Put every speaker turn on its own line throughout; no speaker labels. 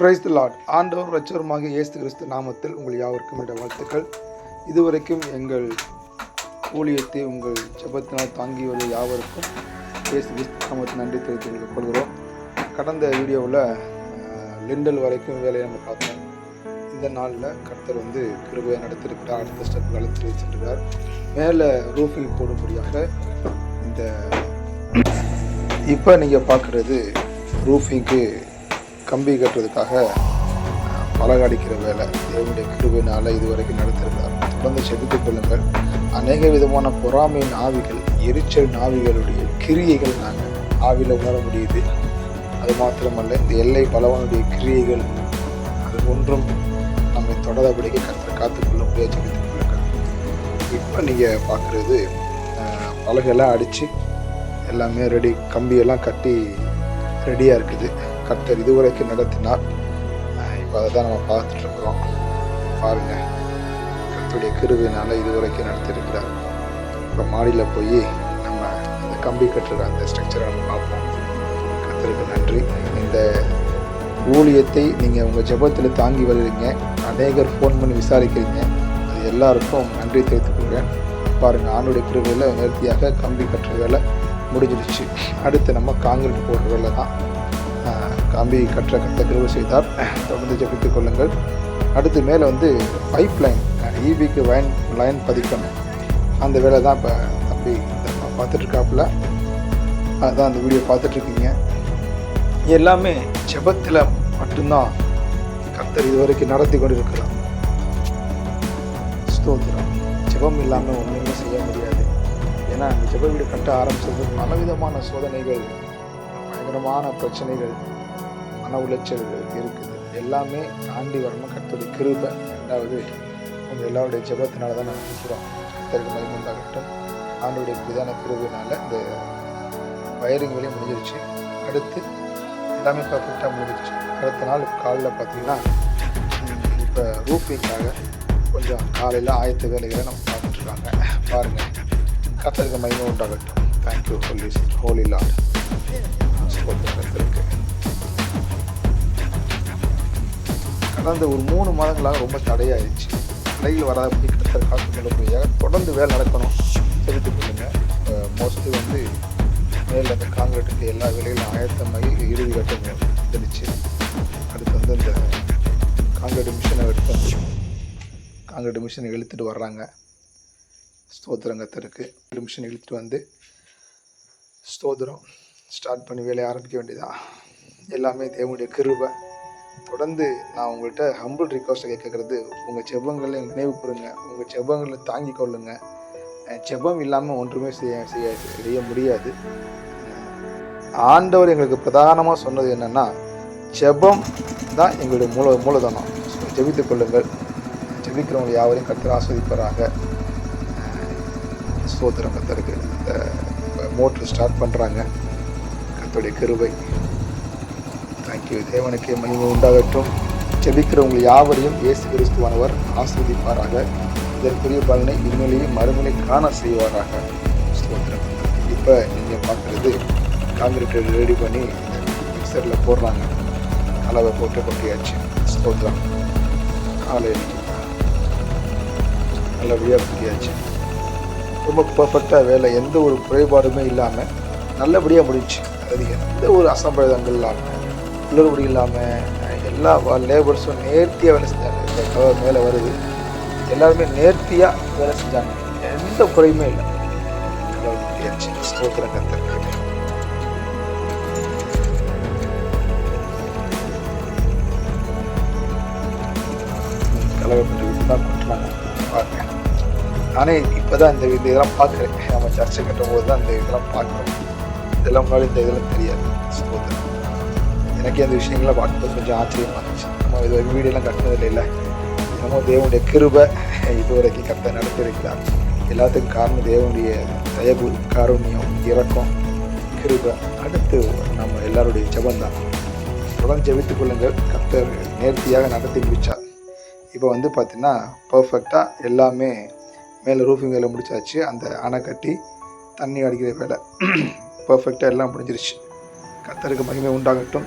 Praise the Lord ஆண்டவர் ரச்சருமாக இயேசு கிறிஸ்து நாமத்தில் உங்கள் யாவருக்கும் என்ற வாழ்த்துக்கள். இதுவரைக்கும் எங்கள் ஊழியத்தை உங்கள் ஜெபத்தினால் தாங்கி வந்த யாவருக்கும் இயேசு கிறிஸ்து நாமத்தில் நன்றி தெரிவித்துக் கொள்கிறோம். கடந்த வீடியோவில் லிண்டல் வரைக்கும் வேலையை நம்ம பார்த்தோம். இந்த நாளில் கர்த்தர் வந்து கிருபையை நடத்திருக்கிறார் அடுத்த ஸ்டெப் அழைத்து வச்சிருக்கிறார் மேலே ரூஃபிங் போடும்படியாக இந்த இப்போ நீங்கள் பார்க்குறது ரூஃபிங்க்கு கம்பி கட்டுறதுக்காக அஹ், பலகை அடிக்கிற வேலை. தேவனுடைய கிருபையினால் இதுவரைக்கும் நடத்திருந்தார் தொடர்ந்து செதுக்கு கொள்ளுங்கள். அநேக விதமான பொறாமையின் ஆவிகள் எரிச்சல் ஆவிகளுடைய கிரியைகள் நாங்கள் ஆவியில் உணர முடியுது. அது மாத்திரமல்ல இந்த எல்லை பலவனுடைய கிரியைகள் அது ஒன்றும் நம்மை தொடரபடிக்கு கற்று காத்துக்கொள்ள முடியாது கொள்ளுங்கள். இப்போ நீங்கள் பார்க்குறது பலகையெல்லாம் அடித்து எல்லாமே ரெடி கம்பியெல்லாம் கட்டி ரெடியாக இருக்குது. கர்த்தர் இதுவரைக்கும் நடத்தினார். இப்போ அதை தான் நம்ம பார்த்துட்ருக்குறோம் பாருங்கள் கர்த்தருடைய கிருவினால் இதுவரைக்கும் நடத்திருக்கிறார் இப்போ மாடியில் போய் நம்ம இந்த கம்பி கட்டுற அந்த ஸ்ட்ரக்சரை நம்ம பார்ப்போம். கர்த்தருக்கு நன்றி. இந்த ஊழியத்தை நீங்கள் உங்கள் ஜெபத்தில் தாங்கி வருவீங்க. அநேகர் ஃபோன் பண்ணி விசாரிக்கிறீங்க. அது எல்லாருக்கும் நன்றி தெரிவித்துக்கொள்கிறேன் பாருங்கள் ஆண்டுடைய கிருவியில் நேர்த்தியாக கம்பி கட்டுற வேலை முடிஞ்சிடுச்சு. அடுத்து நம்ம காங்கிரீட் போடுற வேலை தான் காம்பியை கம்பி கற்ற கத்த கிருவு செய்தார். தொடர்ந்து ஜபித்துக் கொள்ளுங்கள். அடுத்து மேலே வந்து பைப் லைன் ஈபிக்கு லைன் லைன் பதிக்கணும். அந்த வேலை தான் இப்போ தம்பி பார்த்துட்ருக்காப்புல அதுதான் அந்த வீடியோ பார்த்துட்ருக்கீங்க எல்லாமே ஜெபத்தில் மட்டும்தான் கர்த்தர் இதுவரைக்கும் நடத்தி கொண்டு இருக்கிறார் ஸ்தோத்திரம். ஜெபம் இல்லாமல் ஒன்றுமே செய்ய முடியாது. ஏன்னா அந்த ஜெப வீடு கட்ட ஆரம்பித்தது பலவிதமான சோதனைகள் பயங்கரமான பிரச்சனைகள். மன உளைச்சல்கள் இருக்குது. எல்லாமே தாண்டி வரணும். கர்த்தருடைய கிருபை. ரெண்டாவது உங்கள் எல்லாருடைய ஜெபத்தினால தான் நாங்கள் நிற்கிறோம் கத்தருக்கு மதிமுண்டாகட்டும் ஆண்டுடைய விதான கிருபினால் இந்த வயரிங் வேலையும் முடிஞ்சிருச்சு. அடுத்து எல்லாமே பர்ஃபெக்டாக முடிஞ்சிருச்சு. அடுத்த நாள் காலையில் பார்த்தீங்கன்னா இப்போ ரூஃபிங்காக கொஞ்சம் காலையில் ஆயத்த வேலைகளை நம்ம பார்த்துட்ருக்காங்க. பாருங்கள் கத்தருக்கு மகிமை உண்டாகட்டும். தேங்க்யூ ஹோலி ஹோலி லார்ட் ஆனால் கடந்த ஒரு மூணு மாதங்களாக ரொம்ப தடையாயிருச்சு. கடையில் வராதபடி கர்த்தர் காத்து போய் தொடர்ந்து வேலை நடக்கணும். தெரிவித்துக் கொள்ளுங்க மோஸ்ட்லி வந்து மேலே அந்த காங்கிரீட்டுக்கு எல்லா வேலைகளும் ஆயத்தமாகி இறுதி கட்டம் வந்துடுச்சு அதுக்கு வந்து இந்த காங்கிரீட் மிஷினை எடுத்து வந்து காங்கிரீட் மிஷினை இழுத்துட்டு வர்றாங்க. ஸ்தோத்திரங்கத்திற்கு மிஷின் இழுத்துட்டு வந்து ஸ்தோத்திரம் ஸ்டார்ட் பண்ணி வேலையை ஆரம்பிக்க வேண்டியதா? எல்லாமே தேவனுடைய கிருபை. தொடர்ந்து நான் உங்கள்கிட்ட ஹம்பிள் ரிக்வஸ்ட்டை கேட்கறது உங்கள் ஜெபங்களை நினைவு கூறுங்க உங்கள் ஜெபங்களை தாங்கி கொள்ளுங்க. செபம் இல்லாமல் ஒன்றுமே செய்ய செய்ய செய்ய முடியாது. ஆண்டவர் எங்களுக்கு பிரதானமாக சொன்னது என்னென்னா ஜெபம் தான் எங்களுடைய மூல மூலதனம். ஸோ ஜெபித்துக் கொள்ளுங்கள். ஜெபிக்கிறவங்க யாவரையும் கர்த்தர் ஆஸ்வதிப்பாராக. சோதரம் கத்தருக்கு மோட்ரு ஸ்டார்ட் பண்ணுறாங்க கத்தோடைய கருவை தேங்க்யூ தேவனுக்கு மகிமை உண்டாகட்டும். ஜெபிக்கிறவங்க யாவரையும் இயேசு கிறிஸ்துவானவர் ஆஸ்வதிப்பாராக இதற்குரிய பலனை இன்னொலியை மறுமலை காண செய்வாராக. ஸ்தோத்திரம். இப்போ நீங்கள் பார்க்குறது காங்கிரீட் ரெடி பண்ணி மிக்சரில் போடுறாங்க. அளவை போட்டு கொட்டியாச்சு. ஸ்தோத்திரம். காலையில் நல்லபடியாக கொட்டியாச்சு. ரொம்ப பர்ஃபெக்டாக வேலை. எந்த ஒரு குறைபாடுமே இல்லாமல் நல்லபடியாக முடிச்சு. அது எந்த ஒரு அசம்பிரதங்கள் இல்லாமல் குளறுபடி இல்லாமல் எல்லா லேபர்ஸும் நேர்த்தியாக வேலை செஞ்சாங்க. இந்த கவர் மேலே வருது. எல்லாருமே நேர்த்தியாக வேலை செஞ்சாங்க. எந்த குறையுமே இல்லை. கடவுள் ஸ்தோத்திரம் கத்தருக்கு தான் நானே இப்போ தான் இந்த இந்த இதெல்லாம் பார்க்குறேன். நம்ம சர்ச்சை கட்டும் போது தான் இந்த இதெல்லாம் பார்க்குறோம். இதெல்லாம் முன்னாடி இந்த இதெல்லாம் தெரியாது. சகோதரன் எனக்கே அந்த விஷயங்களை பார்க்கும்போது கொஞ்சம் ஆச்சரியமாக இருந்துச்சு. நம்ம இது வரைக்கும் வீடியோலாம் கட்டினதில்லை இல்லை. நம்ம தேவனுடைய கிருபை இது இதுவரைக்கும் கரெக்டாக நடத்திருக்கிறார் எல்லாத்துக்கும் காரணம் தேவனுடைய தயவு காருண்யம் இரக்கம் கிருபை. அடுத்து நம்ம எல்லாருடைய ஜபந்தான் தொடர்ந்து ஜெபித்துக் கொள்ளுங்கள். கர்த்தர் நேர்த்தியாக நடத்தி முடித்தார் இப்போ வந்து பார்த்தீங்கன்னா பர்ஃபெக்டாக எல்லாமே மேலே ரூஃபிங் வேலை முடிச்சாச்சு. அந்த அணை கட்டி தண்ணி அடிக்கிற வேலை. பர்ஃபெக்டாக எல்லாம் முடிஞ்சிருச்சு. கர்த்தருக்கு மகிமை உண்டாகட்டும்.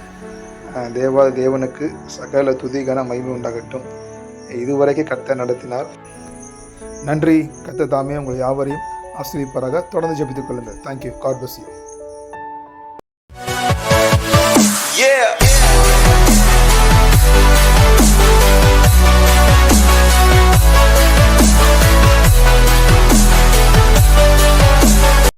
தேவா தேவனுக்கு சகல துதிகன மகிமை உண்டாகட்டும். இதுவரைக்கும் கர்த்தர் நடத்தினார். நன்றி. கர்த்தர் தாமே உங்கள் யாவரையும் ஆசிரியப்பாராக தொடர்ந்து ஜபித்துக் கொள்ளுங்கள். Thank you God bless you